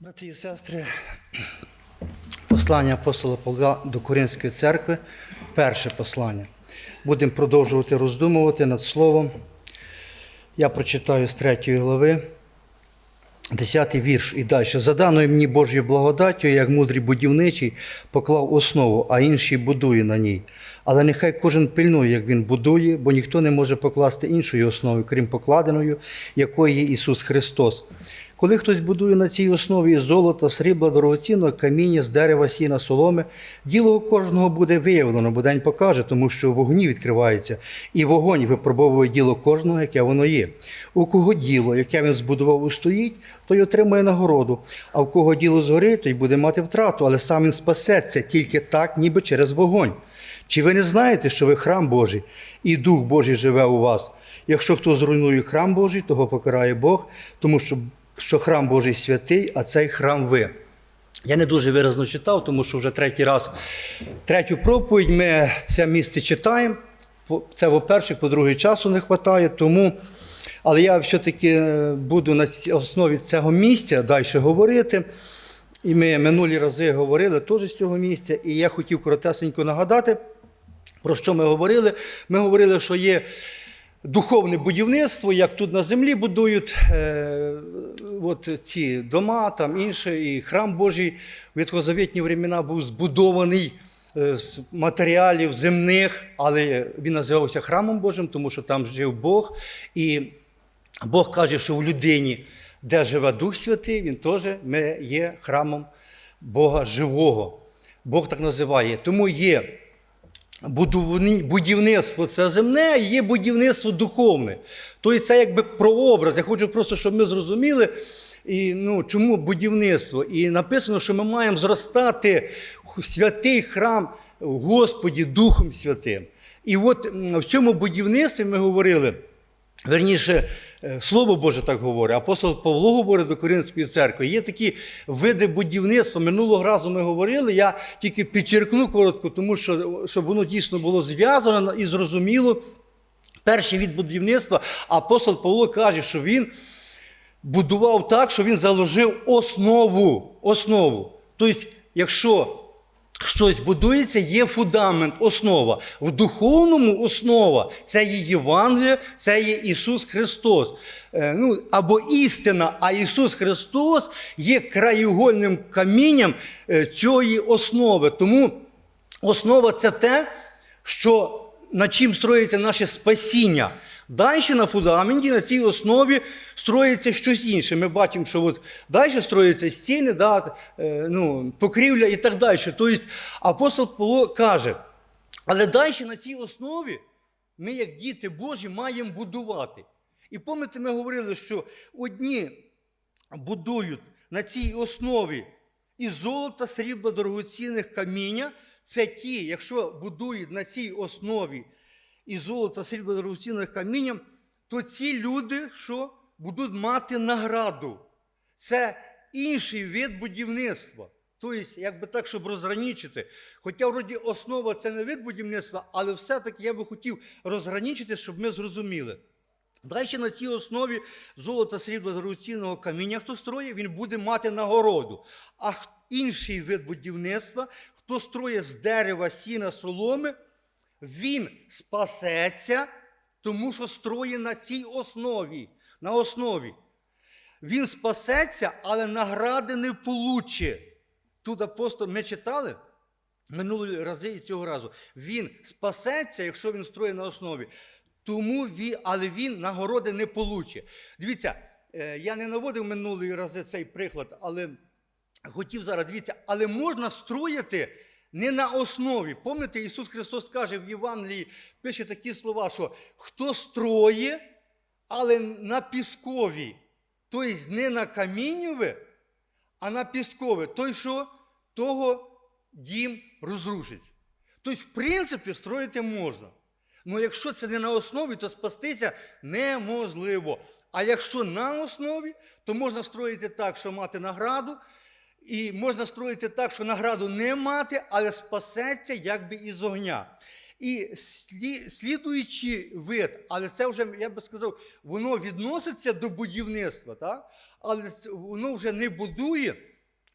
Брати і сестри, послання апостола Павла до Коринської церкви, перше послання. Будемо продовжувати роздумувати над словом. Я прочитаю з третьої глави, 10 вірш і далі. За даною мені Божою благодаттю, як мудрий будівничий, поклав основу, а інший будує на ній. Але нехай кожен пильнує, як він будує, бо ніхто не може покласти іншої основи, крім покладеної, якою є Ісус Христос. Коли хтось будує на цій основі із золота, срібла, дорогоцінного каміння, з дерева, сіна, соломи, діло кожного буде виявлено, бо день покаже, тому що вогні відкривається, і вогонь випробовує діло кожного, яке воно є. У кого діло, яке він збудував, устоїть, той отримає нагороду, а в кого діло згорить, той буде мати втрату, але сам він спасеться тільки так, ніби через вогонь. Чи ви не знаєте, що ви храм Божий, і Дух Божий живе у вас? Якщо хто зруйнує храм Божий, того покарає Бог, тому що, що храм Божий святий, а цей храм ви. Я не дуже виразно читав, тому що вже третій раз, третю проповідь ми це місце читаємо. Це, по-перше, по-друге, часу не вистачає, тому. Але я все-таки е, буду на основі цього місця далі говорити. І ми минулі рази говорили теж з цього місця. І я хотів коротесенько нагадати, про що ми говорили. Ми говорили, що є духовне будівництво, як тут на землі будують е, от ці дома, там інше, і храм Божий в ветхозавітні времена був збудований е, з матеріалів земних, але він називався храмом Божим, тому що там жив Бог. І Бог каже, що в людині, де живе Дух Святий, він теж є храмом Бога живого. Бог так називає. Тому є будівництво це земне, а є будівництво духовне. Тобто це якби прообраз. Я хочу просто, щоб ми зрозуміли, і, ну, чому будівництво. І написано, що ми маємо зростати святий храм Господі Духом Святим. І от в цьому будівництві ми говорили. Верніше, Слово Боже так говорить. Апостол Павло говорить до Коринської церкви. Є такі види будівництва. Минулого разу ми говорили. Я тільки підчеркну коротко, тому що щоб воно дійсно було зв'язано і зрозуміло. Перший від будівництва апостол Павло каже, що він будував так, що він заложив основу. основу. Тобто, якщо щось будується, є фундамент, основа. В духовному основа це є Євангеліє, це є Ісус Христос. Е, ну, або істина, а Ісус Христос є краєугольним камінням е, цієї основи. Тому основа це те, що на чим строїться наше спасіння. Далі на фундаменті, на цій основі строїться щось інше. Ми бачимо, що от далі строїться стіни, да, е, ну, покрівля і так далі. Тобто апостол Павло каже, але далі на цій основі ми, як діти Божі, маємо будувати. І пам'ятаєте, ми говорили, що одні будують на цій основі із золота, срібла, дорогоцінних каміння. Це ті, якщо будують на цій основі із золота, срібла, дорогоцінних каміння, то ці люди що будуть мати награду. Це інший вид будівництва. Тобто, якби так, щоб розграничити. Хоча, вроді, основа це не вид будівництва, але все-таки я би хотів розграничити, щоб ми зрозуміли. Далі на цій основі золота, срібла, дорогоцінного каміння, хто строїть, він буде мати нагороду. А інший вид будівництва, хто строїть з дерева, сіна, соломи, він спасеться, тому що строїть на цій основі. На основі. Він спасеться, але награди не получить. Тут апостол, ми читали минулі рази і цього разу. Він спасеться, якщо він строїть на основі. Тому він, але він нагороди не получить. Дивіться, е, я не наводив минулі рази цей приклад, але хотів зараз дивіться, але можна строїти не на основі. Пам'ятаєте, Ісус Христос каже в Євангелії, пише такі слова, що хто строє, але на піскові, тобто не на каміннєве, а на піскове, той, що того дім розрушить. Тобто, в принципі, строїти можна. Ну, якщо це не на основі, то спастися неможливо. А якщо на основі, то можна строїти так, що мати награду, і можна строїти так, що награду не мати, але спасеться якби із огня. І слі, слідуючий вид, але це вже, я би сказав, воно відноситься до будівництва. Так? але воно вже не будує.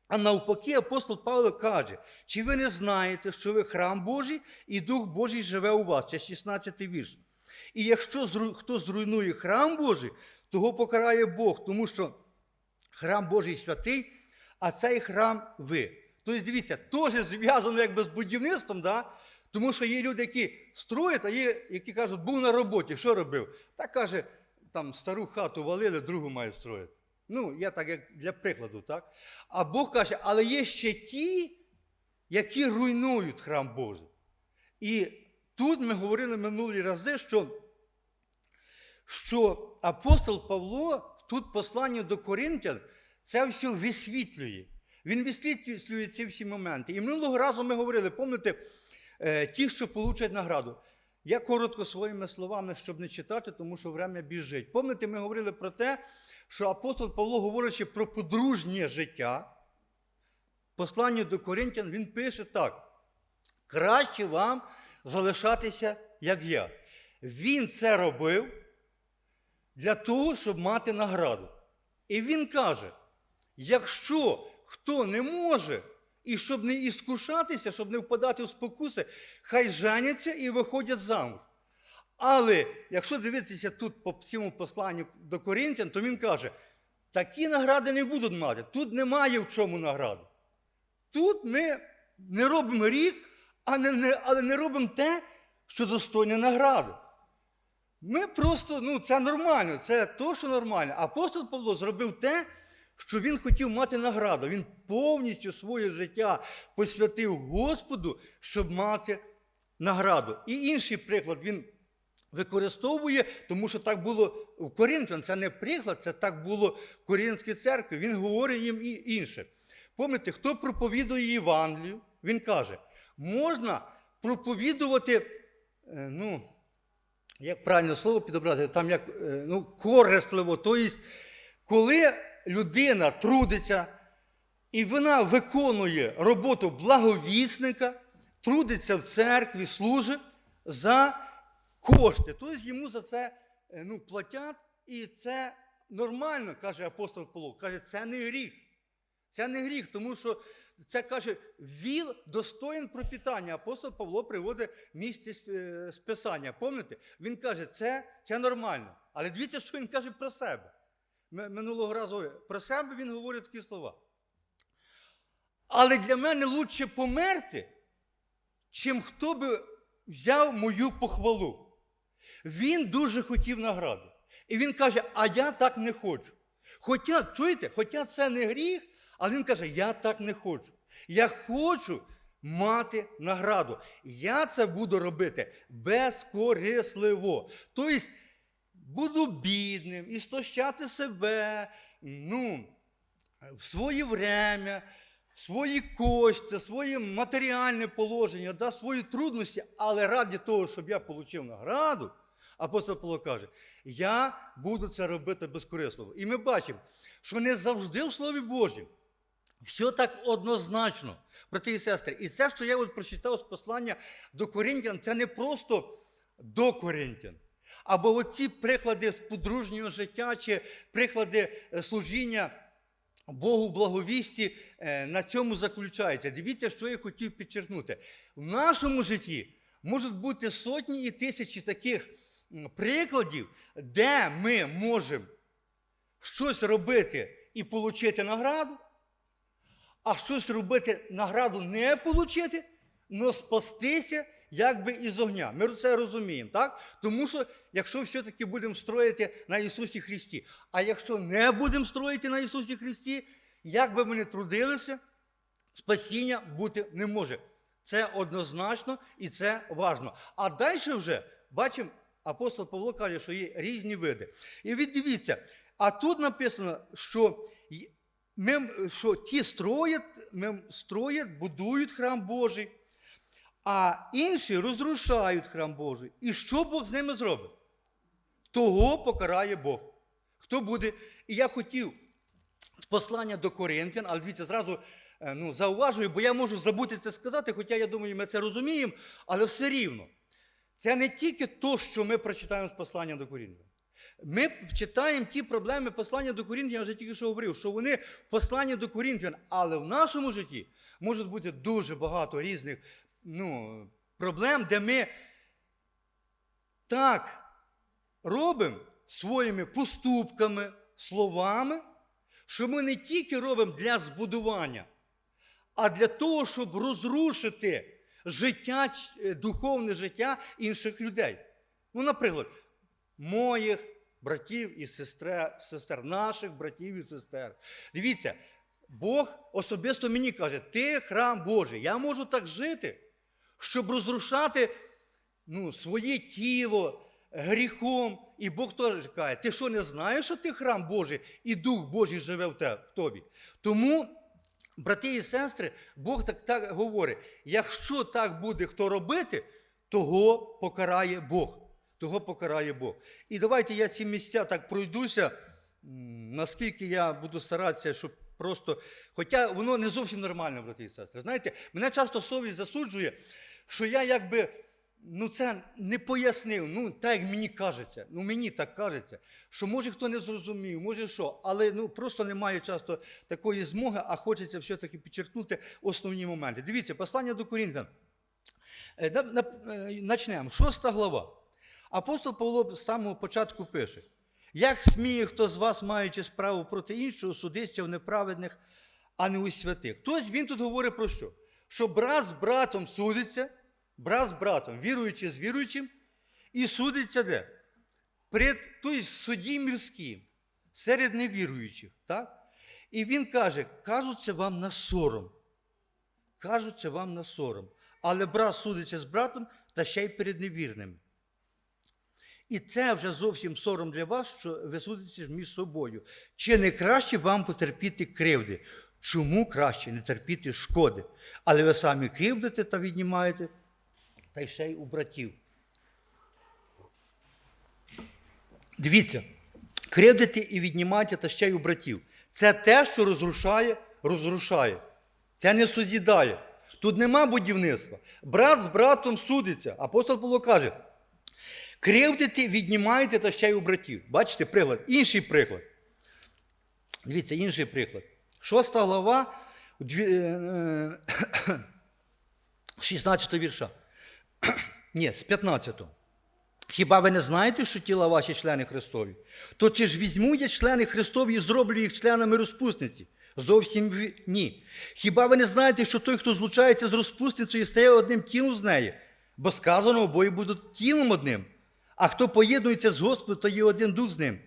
А навпаки, апостол Павло каже: чи ви не знаєте, що ви храм Божий і Дух Божий живе у вас? Це 16 й вірш. І якщо хто зруйнує храм Божий, того покарає Бог, тому що храм Божий святий, а цей храм ви. Тобто, дивіться, теж зв'язано якби з будівництвом, да? тому що є люди, які строять, а є, які кажуть, був на роботі, що робив? Так каже, там стару хату валили, другу має строїти. Ну, я так як для прикладу, так? А Бог каже, але є ще ті, які руйнують храм Божий. І тут ми говорили минулі рази, що що апостол Павло тут послання до Коринтян це все висвітлює. Він висвітлює ці всі моменти. І минулого разу ми говорили, пам'ятаєте, е, ті, що получать награду. Я коротко своїми словами, щоб не читати, тому що время біжить. Пам'ятаєте, ми говорили про те, що апостол Павло, говорячи про подружнє життя, посланню до Коринтян, він пише так: краще вам залишатися, як я. Він це робив для того, щоб мати награду. І він каже: якщо хто не може, і щоб не іскушатися, щоб не впадати в спокуси, хай женяться і виходять замуж. Але якщо дивитися тут по цьому посланню до Коринтян, то він каже: такі награди не будуть мати. Тут немає в чому награди. Тут ми не робимо гріх, а не, не, але не робимо те, що достойне награди. Ми просто, ну, це нормально, це то, що нормально. Апостол Павло зробив те, що він хотів мати награду. Він повністю своє життя посвятив Господу, щоб мати награду. І інший приклад він використовує, тому що так було в Коринфян. Це не приклад, це так було в Коринфській церкві. Він говорить їм і інше. Пам'ятаєте, хто проповідує Євангелію, він каже, можна проповідувати, е, ну, як правильно слово підобрати, там як е, ну, корисливо. Тобто, коли людина трудиться і вона виконує роботу благовісника, трудиться в церкві, служить за кошти. Тобто йому за це е, ну, платять, і це нормально, каже апостол Павло. Каже, це не гріх. Це не гріх, тому що це каже, віл достоїн пропитання. Апостол Павло приводить місце е, з Писання. Пам'ятаєте? Він каже, це, це нормально. Але дивіться, що він каже про себе. Ми- Минулого разу про себе він говорить такі слова. Але для мене лучше померти, чим хто би взяв мою похвалу. Він дуже хотів награду. І він каже, а я так не хочу. Хоча, чуєте, хоча це не гріх, але він каже, я так не хочу. Я хочу мати награду. Я це буду робити безкорисливо. Тобто, буду бідним, істощати себе, ну, в своє время, свої кошти, своє матеріальне положення, да, свої трудності, але раді того, щоб я отримав награду, апостол Павло каже, я буду це робити безкорисливо. І ми бачимо, що не завжди в Слові Божому все так однозначно, брати і сестри. І це, що я от прочитав з послання до Коринтян, це не просто до Коринтян. Або оці приклади з подружнього життя чи приклади е, служіння Богу благовісті е, на цьому заключається. Дивіться, що я хотів підчеркнути. В нашому житті можуть бути сотні і тисячі таких прикладів, де ми можемо щось робити і отримати награду, а щось робити, награду не отримати, але спастися якби із огня. Ми це розуміємо, так? Тому що якщо все-таки будемо строїти на Ісусі Христі, а якщо не будемо строїти на Ісусі Христі, як би ми не трудилися, спасіння бути не може. Це однозначно і це важно. А далі вже бачимо, апостол Павло каже, що є різні види. І від дивіться, а тут написано, що, ми, що ті строять, ми строять, будують храм Божий, а інші розрушають храм Божий. І що Бог з ними зробить? Того покарає Бог. Хто буде? І я хотів з послання до Коринтян, але дивіться, зразу е, ну, зауважую, бо я можу забути це сказати, хоча я думаю, ми це розуміємо, але все рівно. Це не тільки то, що ми прочитаємо з послання до Коринтян. Ми читаємо ті проблеми послання до Корінфян, я вже тільки що говорив, що вони послання до Корінфян, але в нашому житті може бути дуже багато різних ну, проблем, де ми так робимо своїми поступками, словами, що ми не тільки робимо для збудування, а для того, щоб розрушити життя, е, духовне життя інших людей. Ну, наприклад, моїх братів і сестер, сестер, наших братів і сестер. Дивіться, Бог особисто мені каже, ти храм Божий. Я можу так жити, щоб розрушати ну, своє тіло гріхом. І Бог теж каже, ти що не знаєш, що ти храм Божий і Дух Божий живе в тобі? Тому, брати і сестри, Бог так, так говорить: якщо так буде хто робити, того покарає Бог. Того покарає Бог. І давайте я ці місця так пройдуся, наскільки я буду старатися, щоб просто. Хоча воно не зовсім нормально, брати і сестри. Знаєте, мене часто совість засуджує, що я якби ну це не пояснив, ну так як мені кажеться, ну мені так кажеться, що може хто не зрозумів, може що, але ну просто немає часто такої змоги, а хочеться все-таки підчеркнути основні моменти. Дивіться, послання до Корінфян. Е, е, Начнемо. Шоста глава. Апостол Павло з самого початку пише: як сміє хто з вас, маючи справу проти іншого, судиться в неправедних, а не у святих. Тобто він тут говорить про що? Що брат з братом судиться, брат з братом, віруючий з віруючим, і судиться де? Пред, тобто в суді мірським, серед невіруючих. Так? І він каже: кажуть це вам на сором. Кажуть це вам на сором. Але брат судиться з братом та ще й перед невірними. І це вже зовсім сором для вас, що ви судитеся між собою. Чи не краще вам потерпіти кривди? Чому краще не терпіти шкоди? Але ви самі кривдите та віднімаєте, та й ще й у братів. Дивіться, кривдити і віднімати та ще й у братів. Це те, що розрушає, розрушає. Це не созідає. Тут нема будівництва. Брат з братом судиться. Апостол Павло каже: кривдити, віднімайте та ще й у братів. Бачите, приклад. Інший приклад. Дивіться, інший приклад. Шоста глава, дві- е, е, 16 вірша. Ні, з 15-го. Хіба ви не знаєте, що тіла ваші члени Христові? То чи ж візьму я члени Христові і зроблю їх членами розпусниці? Зовсім ні. Хіба ви не знаєте, що той, хто злучається з розпусницею, стає одним тілом з нею? Бо сказано, обоє будуть тілом одним. А хто поєднується з Господом, то є один дух з ним.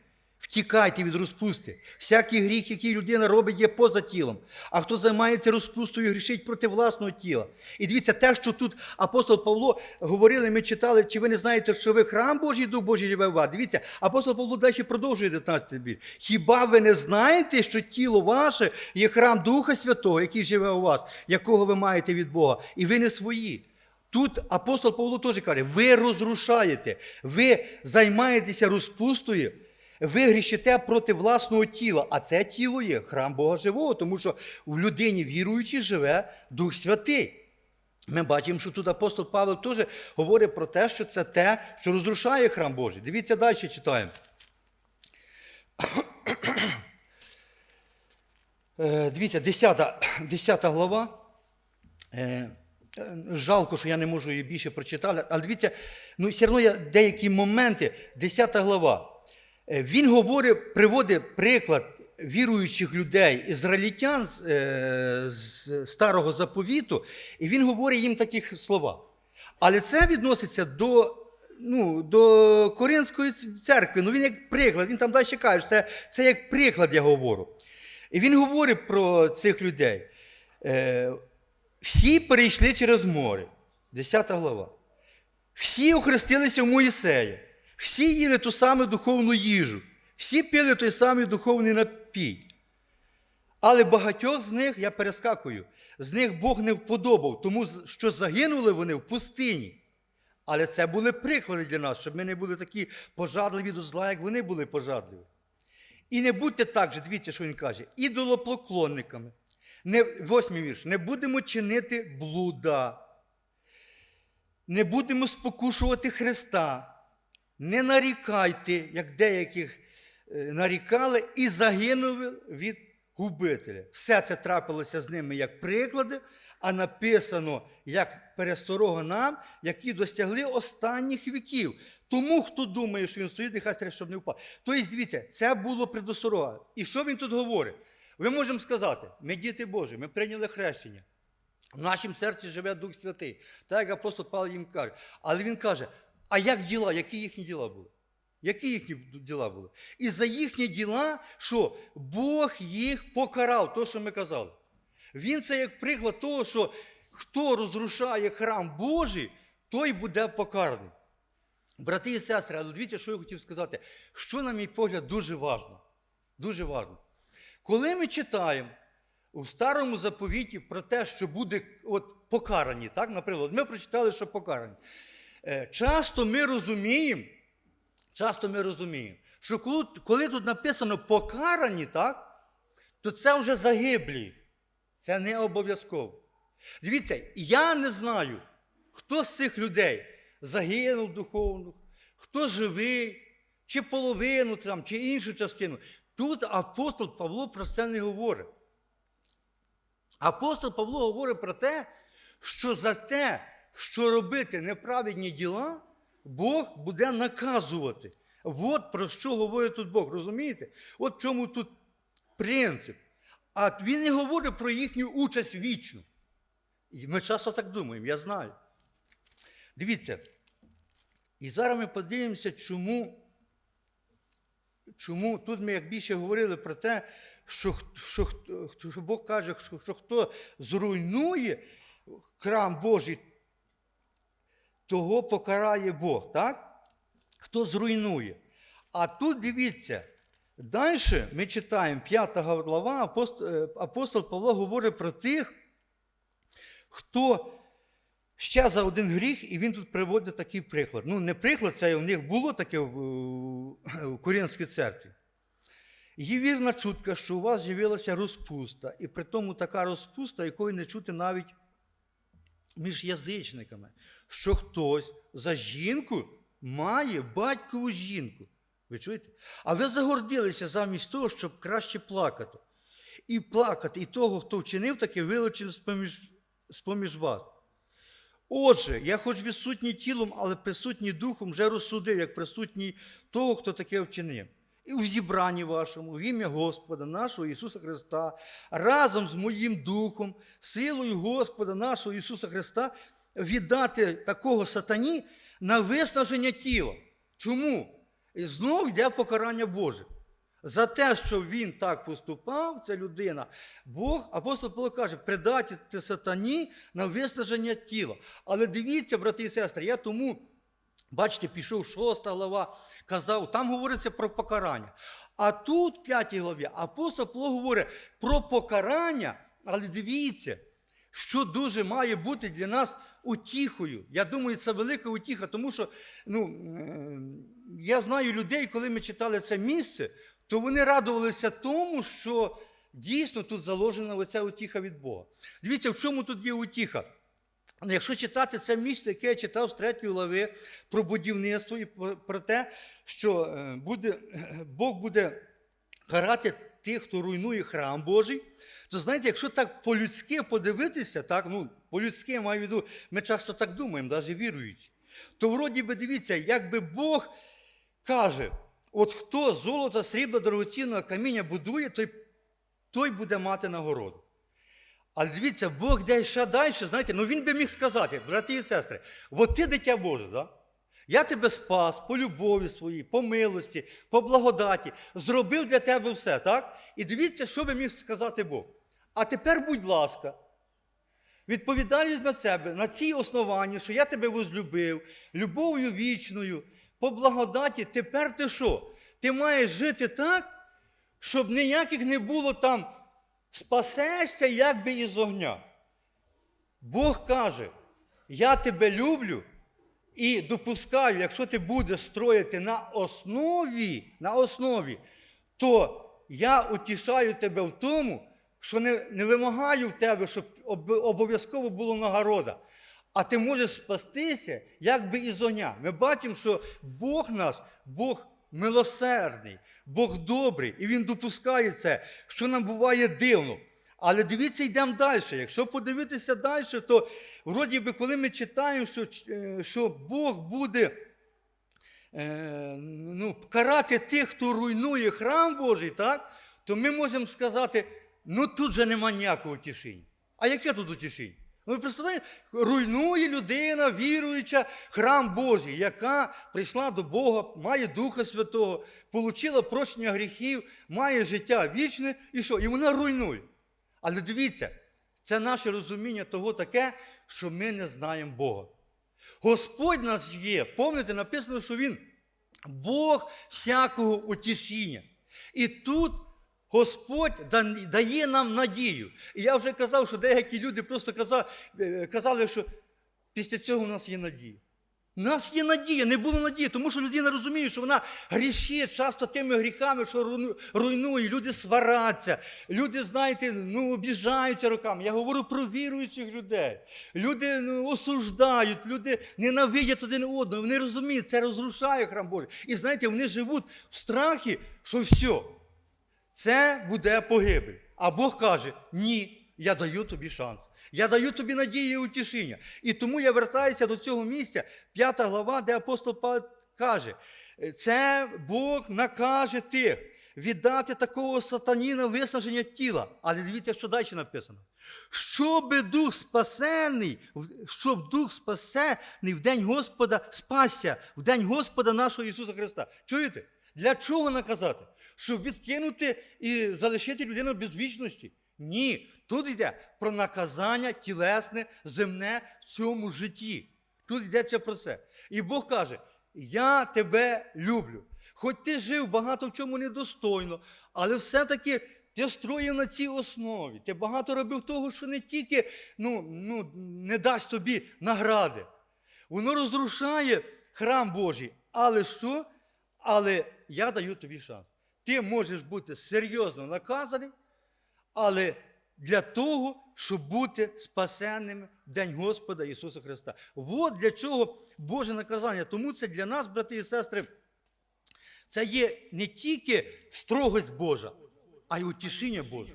Втікайте від розпусти. Всякий гріх, який людина робить, є поза тілом. А хто займається розпустою, грішить проти власного тіла. І дивіться, те, що тут апостол Павло говорили, ми читали, чи ви не знаєте, що ви храм Божий, Дух Божий живе в вас. Дивіться, апостол Павло далі продовжує 19 біль. Хіба ви не знаєте, що тіло ваше є храм Духа Святого, який живе у вас, якого ви маєте від Бога, і ви не свої. Тут апостол Павло теж каже: ви розрушаєте, ви займаєтеся розпустою, ви грішите проти власного тіла, а це тіло є храм Бога живого, тому що в людині віруючій живе Дух Святий. Ми бачимо, що тут апостол Павло теж говорить про те, що це те, що розрушає храм Божий. Дивіться далі читаємо. Е, Дивіться, 10, 10 глава. Е, Жалко, що я не можу її більше прочитати, але дивіться, ну все одно є деякі моменти, 10 глава. Е, Він говорить, приводить приклад віруючих людей, ізраїльтян з, е, з старого заповіту, і він говорить їм такі слова. Але це відноситься до, ну, до Коринської церкви. Ну він як приклад, він там далі каже, це, це як приклад я говорю. І він говорить про цих людей. Е, всі перейшли через море. 10 глава. Всі охрестилися в Моїсея. Всі їли ту саму духовну їжу. Всі пили той самий духовний напій. Але багатьох з них, я перескакую, з них Бог не вподобав, тому що загинули вони в пустині. Але це були приклади для нас, щоб ми не були такі пожадливі до зла, як вони були пожадливі. І не будьте так же, дивіться, що він каже, ідолопоклонниками. Не, восьмий вірш. Не будемо чинити блуда. Не будемо спокушувати Христа. Не нарікайте, як деяких е, нарікали, і загинули від губителя. Все це трапилося з ними як приклади, а написано як пересторога нам, які досягли останніх віків. Тому, хто думає, що він стоїть, нехай стане, щоб не впав. Тобто, дивіться, це було предосторога. І що він тут говорить? Ви можемо сказати, ми діти Божі, ми прийняли хрещення. В нашому серці живе Дух Святий. Так як апостол Павло їм каже. Але він каже: а як діла? Які їхні діла були? Які їхні діла були? І за їхні діла, що Бог їх покарав, то, що ми казали. Він це як приклад того, що хто розрушає храм Божий, той буде покараний. Брати і сестри, але дивіться, що я хотів сказати, що, на мій погляд, дуже важливо. Дуже важливо. Коли ми читаємо у старому заповіті про те, що буде от, покарані, так, наприклад, ми прочитали, що покарані. Е, Часто ми розуміємо, часто ми розуміємо, що коли, коли тут написано покарані, так, то це вже загиблі. Це не обов'язково. Дивіться, я не знаю, хто з цих людей загинув духовно, хто живий, чи половину там, чи іншу частину. Тут апостол Павло про це не говорить. Апостол Павло говорить про те, що за те, що робити неправедні діла, Бог буде наказувати. От про що говорить тут Бог, розумієте? От в чому тут принцип. А він не говорить про їхню участь вічну. І ми часто так думаємо, я знаю. Дивіться. І зараз ми подивимося, чому, чому тут ми як більше говорили про те, що, що, що Бог каже, що, що хто зруйнує храм Божий, того покарає Бог, так? Хто зруйнує. А тут дивіться, далі ми читаємо 5 глава, апостол, е, апостол Павло говорить про тих, хто ще за один гріх, і він тут приводить такий приклад. Ну, не приклад, це у них було таке в Корінській церкві. Є вірна чутка, що у вас з'явилася розпуста, і при тому така розпуста, якої не чути навіть між язичниками, що хтось за жінку має батькову жінку. Ви чуєте? А ви загордилися замість того, щоб краще плакати. І плакати, і того, хто вчинив таке, вилучив з-поміж, з-поміж вас. Отже, я хоч відсутній тілом, але присутній духом вже розсудив, як присутній того, хто таке вчинив. У зібранні вашому, в ім'я Господа нашого Ісуса Христа, разом з моїм духом, силою Господа нашого Ісуса Христа, віддати такого сатані на виснаження тіла. Чому? І знов йде покарання Боже. За те, що він так поступав, ця людина, Бог, апостол Павло каже, придати сатані на виснаження тіла. Але дивіться, брати і сестри, я тому, бачите, пішов шоста глава, казав, там говориться про покарання. А тут, в п'ятій главі, апостол Павло говорить про покарання, але дивіться, що дуже має бути для нас утіхою. Я думаю, це велика утіха, тому що ну, е, я знаю людей, коли ми читали це місце, то вони радувалися тому, що дійсно тут заложена оця утіха від Бога. Дивіться, в чому тут є утіха? Ну, Якщо читати це місце, яке я читав з третьої глави про будівництво і про те, що е, буде, Бог буде карати тих, хто руйнує храм Божий, то знаєте, якщо так по-людськи подивитися, так, ну, по-людськи маю в виду, ми часто так думаємо, навіть віруючи, то вроді би дивіться, якби Бог каже, от хто золото, срібла, дорогоцінного каміння будує, той, той буде мати нагороду. Але дивіться, Бог йде ще далі, знаєте, ну він би міг сказати, брати і сестри, от ти дитя Боже, да? я тебе спас по любові своїй, по милості, по благодаті, зробив для тебе все, так? І дивіться, що би міг сказати Бог. А тепер, будь ласка, відповідальність на себе, на цій основанні, що я тебе возлюбив, любов'ю вічною, по благодаті, тепер ти що? Ти маєш жити так, щоб ніяких не було там спасешся, як би із огня. Бог каже, я тебе люблю і допускаю, якщо ти будеш строїти на основі, на основі, то я утішаю тебе в тому, що не, не вимагаю в тебе, щоб обов'язково була нагорода. а ти можеш спастися, як би із огня. Ми бачимо, що Бог наш, Бог милосердний, Бог добрий, і Він допускає це, що нам буває дивно. Але дивіться, йдемо далі. Якщо подивитися далі, то вроді би, коли ми читаємо, що, е, що Бог буде е, ну, карати тих, хто руйнує храм Божий, так, то ми можемо сказати, ну тут же нема ніякого утішення. А яке тут утішення? Ну, ви представляєте, руйнує людина, віруюча, храм Божий, яка прийшла до Бога, має Духа Святого, отримала прощення гріхів, має життя вічне, і що? І вона руйнує. Але дивіться, це наше розуміння того таке, що ми не знаємо Бога. Господь нас є. Пам'ятаєте, написано, що Він Бог всякого утішіння. І тут Господь дає нам надію. І я вже казав, що деякі люди просто казали, казали, що після цього у нас є надія. У нас є надія, не було надії, тому що людина розуміє, що вона грішить часто тими гріхами, що руйнує, люди свараться, люди, знаєте, ну, обіжаються роками. Я говорю про віруючих людей. Люди ну, осуждають, люди ненавидять один одного. Вони розуміють, це розрушає храм Божий. І знаєте, вони живуть в страхі, що все, це буде погибель. А Бог каже: ні, я даю тобі шанс. Я даю тобі надію і утішення. І тому я вертаюся до цього місця, п'ята глава, де апостол Павло каже: це Бог накаже тих віддати такого сатаніна виснаження тіла. Але дивіться, що далі написано. Щоби дух спасений, щоб дух спасений в день Господа спасся, в день Господа нашого Ісуса Христа. Чуєте? Для чого наказати? Щоб відкинути і залишити людину без вічності? Ні. Тут йде про наказання тілесне, земне в цьому житті. Тут йдеться про це. І Бог каже: Я тебе люблю. Хоч ти жив багато в чому недостойно, але все-таки ти строїв на цій основі. Ти багато робив того, що не тільки ну, ну, не дасть тобі награди. Воно розрушає храм Божий. Але що? Але я даю тобі шанс. Ти можеш бути серйозно наказаний, але для того, щоб бути спасенним в День Господа Ісуса Христа. От для чого Боже наказання. Тому це для нас, брати і сестри, це є не тільки строгость Божа, а й утішення Боже.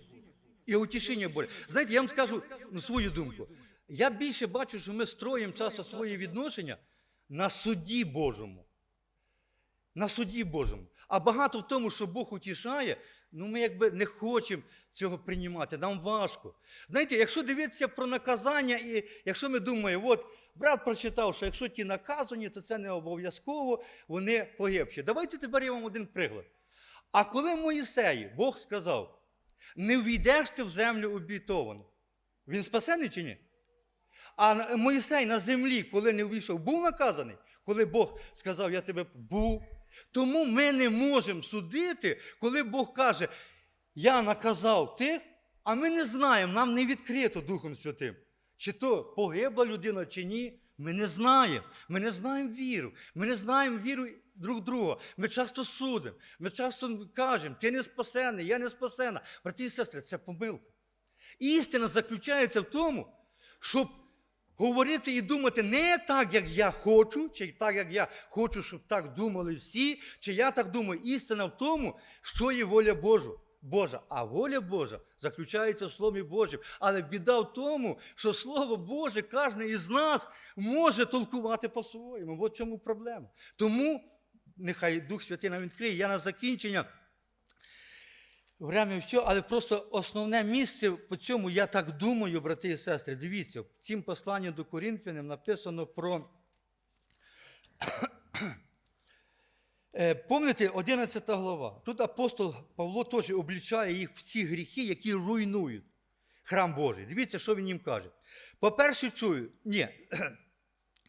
І утішення Боже. Знаєте, я вам скажу ну, свою думку. Я більше бачу, що ми строїмо часто свої відношення на суді Божому. На суді Божому. А багато в тому, що Бог утішає, ну ми якби не хочемо цього приймати, нам важко. Знаєте, якщо дивитися про наказання, і якщо ми думаємо, от брат прочитав, що якщо ті наказані, то це не обов'язково, вони погибші. Давайте тепер я вам один приклад. А коли Моїсею Бог сказав, не війдеш ти в землю обітовану, він спасений чи ні? А Моїсей на землі, коли не увійшов, був наказаний, коли Бог сказав, я тебе був. Тому ми не можемо судити, коли Бог каже, я наказав тих, а ми не знаємо, нам не відкрито Духом Святим. Чи то погибла людина, чи ні, ми не знаємо. Ми не знаємо віру. Ми не знаємо віру друг друга. Ми часто судимо. Ми часто кажемо, ти не спасений, я не спасена. Брати і сестри, це помилка. Істина заключається в тому, щоб говорити і думати не так, як я хочу, чи так, як я хочу, щоб так думали всі, чи я так думаю. Істина в тому, що є воля Божа. Божа, а воля Божа заключається в Слові Божому. Але біда в тому, що Слово Боже кожен із нас може толкувати по-своєму. От в чому проблема. Тому нехай Дух Святий нам відкриє. Я на закінчення Время все, але просто основне місце по цьому, я так думаю, брати і сестри, дивіться, в цім посланні до Корінфянам написано про. Е, Помните 11 глава. Тут апостол Павло теж облічає їх в ці гріхи, які руйнують храм Божий. Дивіться, що він їм каже. По-перше, чую, ні,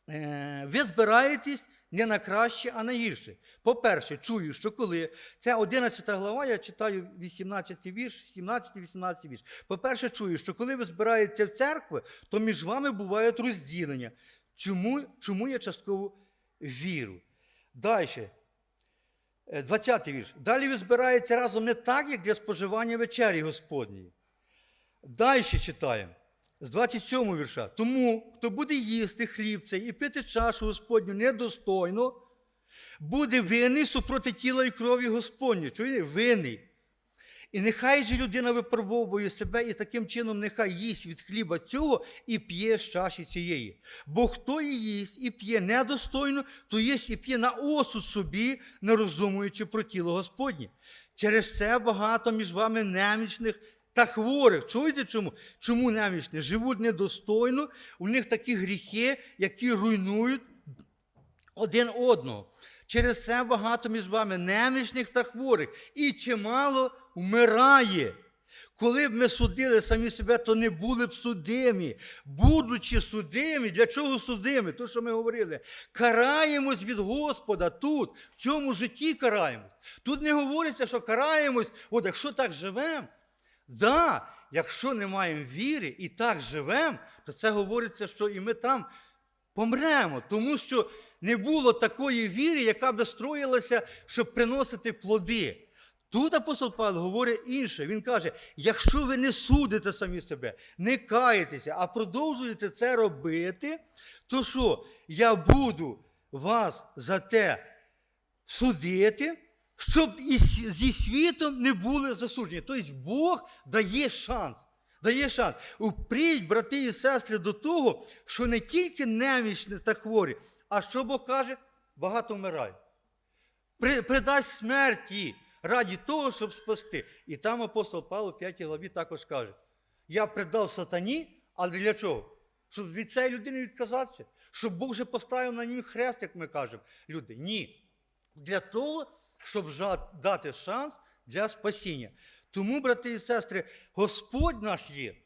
Е, ви збираєтесь не на краще, а на гірше. По-перше, чую, що коли це 11 глава, я читаю 18 вірш, 17-18 вірш. По-перше, чую, що коли ви збираєтеся в церкву, то між вами бувають розділення. Чому, чому я частково віру? Далі. 20 вірш. Далі ви збираєтеся разом не так, як для споживання вечері Господньої. Далі читаємо. З 27 вірша. Тому, хто буде їсти хліб цей і пити чашу Господню недостойно, буде винний супроти тіла і крові Господні. Чуєте? Винний. І нехай же людина випробовує себе і таким чином нехай їсть від хліба цього і п'є з чаші цієї. Бо хто і їсть і п'є недостойно, то їсть і п'є на осуд собі, не роздумуючи про тіло Господнє. Через це багато між вами немічних та хворих. Чуєте чому? Чому немічні? Живуть недостойно, у них такі гріхи, які руйнують один одного. Через це багато між вами немічних та хворих, і чимало вмирає. Коли б ми судили самі себе, то не були б судимі. Будучи судимі, для чого судимі? То, що ми говорили, караємось від Господа тут, в цьому житті караємось. Тут не говориться, що караємось, от якщо так живемо, да, якщо не маємо віри і так живемо, то це говориться, що і ми там помремо, тому що не було такої віри, яка б строїлася, щоб приносити плоди. Тут апостол Павло говорить інше. Він каже: якщо ви не судите самі себе, не каєтеся, а продовжуєте це робити, то що я буду вас за те судити, щоб і зі світом не були засуджені. Тобто Бог дає шанс. Дає шанс. Упріть, брати і сестри, до того, що не тільки немічні та хворі, а що Бог каже, багато. При- Придасть смерті раді того, щоб спасти. І там апостол Павло в 5 главі також каже: Я придав сатані, але для чого? Щоб від цієї людини відказатися, щоб Бог вже поставив на ній хрест, як ми кажемо. Люди, ні. Для того, щоб дати шанс для спасіння. Тому, брати і сестри, Господь наш є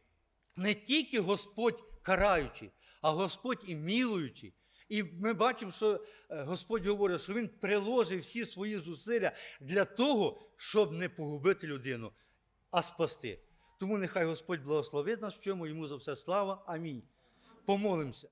не тільки Господь караючий, а Господь і милуючий. І ми бачимо, що е, Господь говорить, що Він приложив всі свої зусилля для того, щоб не погубити людину, а спасти. Тому нехай Господь благословить нас в чому, йому за все слава. Амінь. Помолимося.